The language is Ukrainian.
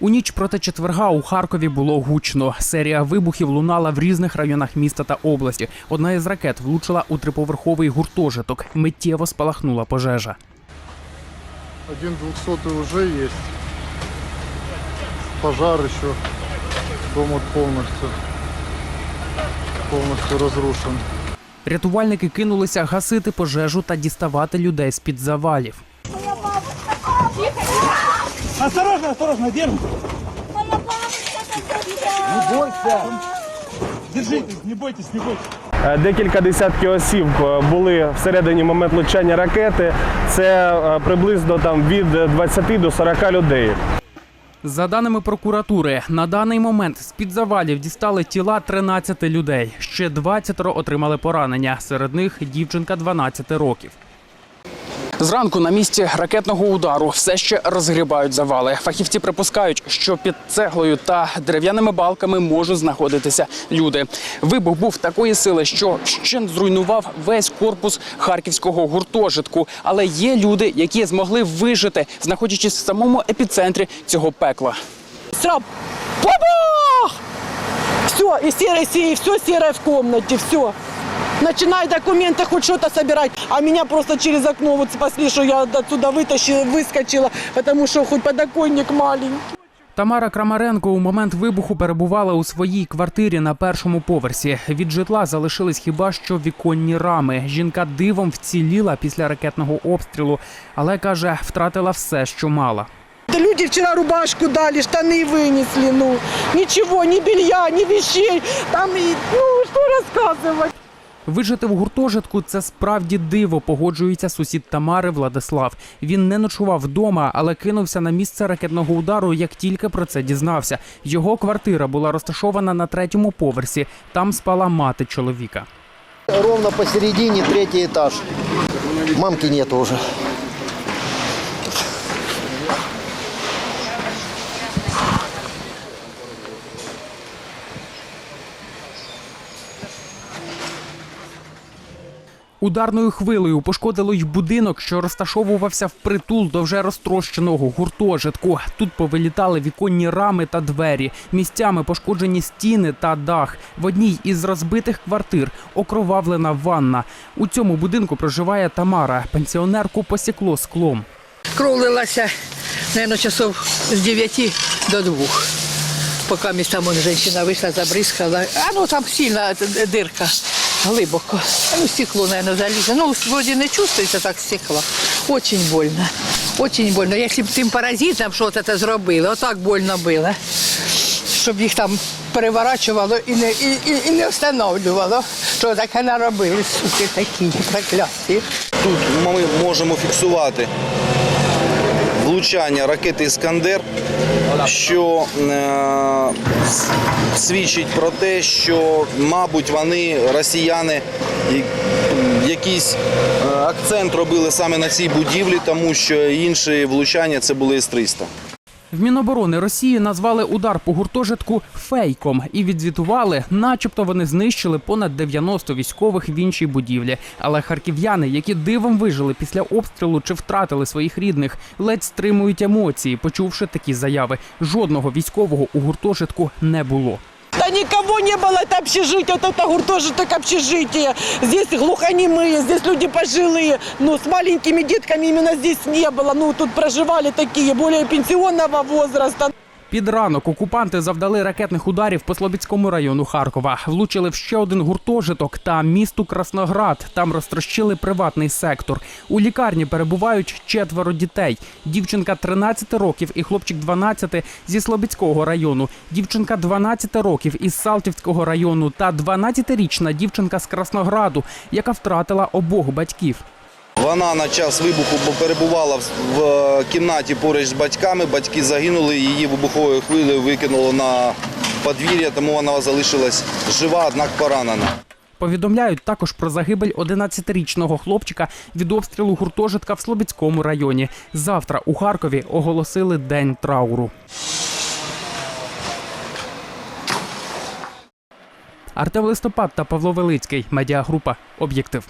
У ніч проти четверга у Харкові було гучно. Серія вибухів лунала в різних районах міста та області. Одна із ракет влучила у триповерховий гуртожиток. Миттєво спалахнула пожежа. Один двухсотый уже есть. Пожар еще. Дом вот полностью, полностью разрушен. Рятувальники кинулися гасити пожежу та діставати людей з під завалів. Осторожно, осторожно, держим. Держитесь, не бойтесь, не бойтесь. Е, Декілька десятків осіб е, були всередині момент влучання ракети. Це е, приблизно там від 20 до 40 людей. За даними прокуратури, на даний момент з під завалів дістали тіла 13 людей. Ще 20 отримали поранення. Серед них дівчинка 12 років. Зранку на місці ракетного удару все ще розгрібають завали. Фахівці припускають, що під цеглою та дерев'яними балками можуть знаходитися люди. Вибух був такої сили, що ще зруйнував весь корпус харківського гуртожитку. Але є люди, які змогли вижити, знаходячись в самому епіцентрі цього пекла. Сраб! Бабах! Все, и серое, серое, все серое в комнате, все. Начинай документы, хоть что-то собирать. А меня просто через окно вот спасли, что я отсюда вытащила, выскочила, потому что хоть подоконник маленький. Тамара Крамаренко у момент вибуху перебувала у своїй квартирі на першому поверсі. Від житла залишились хіба що віконні рами. Жінка дивом вціліла після ракетного обстрілу, але каже, втратила все, що мала. Да люди вчера рубашку дали, штаны вынесли, ну. Ничего, ни белья, ни вещей. Там, и, ну, что рассказывать. Вижити в гуртожитку це справді диво, погоджується сусід Тамари Владислав. Він не ночував вдома, але кинувся на місце ракетного удару, як тільки про це дізнався. Його квартира була розташована на третьому поверсі. Там спала мати чоловіка. Ровно посередині третій етаж. Мамки нету уже. Ударною хвилею пошкодило й будинок, що розташовувався впритул до вже розтрощеного гуртожитку. Тут повилітали віконні рами та двері, місцями пошкоджені стіни та дах. В одній із розбитих квартир окровавлена ванна. У цьому будинку проживає Тамара. Пенсіонерку посікло склом. Кров лилася, наверное, часов з 9 до 2. Поки між там жінка вийшла, забризкала. А ну там сильна дирка, глибоко. Ну стекло, наверное, залізе. Ну, вроде не чувствується так стекла. Очень больно. Очень больно. Якщо б тим паразитам щось це зробили, отак больно було. Щоб їх там переворачувало і не, і, і, і не встановлювало, що таке наробили, суки такі прокляті. Тут ми можемо фіксувати влучання ракети Іскандер, що е, свідчить про те, що, мабуть, вони, росіяни, якийсь е, акцент робили саме на цій будівлі, тому що інші влучання це були С-300. В Міноборони Росії назвали удар по гуртожитку фейком і відзвітували, начебто вони знищили понад 90 військових в іншій будівлі. Але харків'яни, які дивом вижили після обстрілу чи втратили своїх рідних, ледь стримують емоції, почувши такі заяви. Жодного військового у гуртожитку не було. Да никого не было, это общежитие, вот это гуртожиток общежитие. Здесь глухонемые, здесь люди пожилые. Ну, с маленькими детками именно здесь не было. Ну, тут проживали такие, более пенсионного возраста. Під ранок окупанти завдали ракетних ударів по Слобідському району Харкова. Влучили в ще один гуртожиток та місту Красноград. Там розтрощили приватний сектор. У лікарні перебувають четверо дітей. Дівчинка 13 років і хлопчик 12 зі Слобідського району. Дівчинка 12 років із Салтівського району та 12-річна дівчинка з Краснограду, яка втратила обох батьків. Вона на час вибуху перебувала в- в кімнаті поруч з батьками. Батьки загинули, її вибуховою хвилею викинуло на подвір'я, тому вона залишилась жива, однак поранена. Повідомляють також про загибель 11-річного хлопчика від обстрілу гуртожитка в Слобідському районі. Завтра у Харкові оголосили день трауру. Артем Листопад та Павло Велицький. Медіагрупа Об'єктив.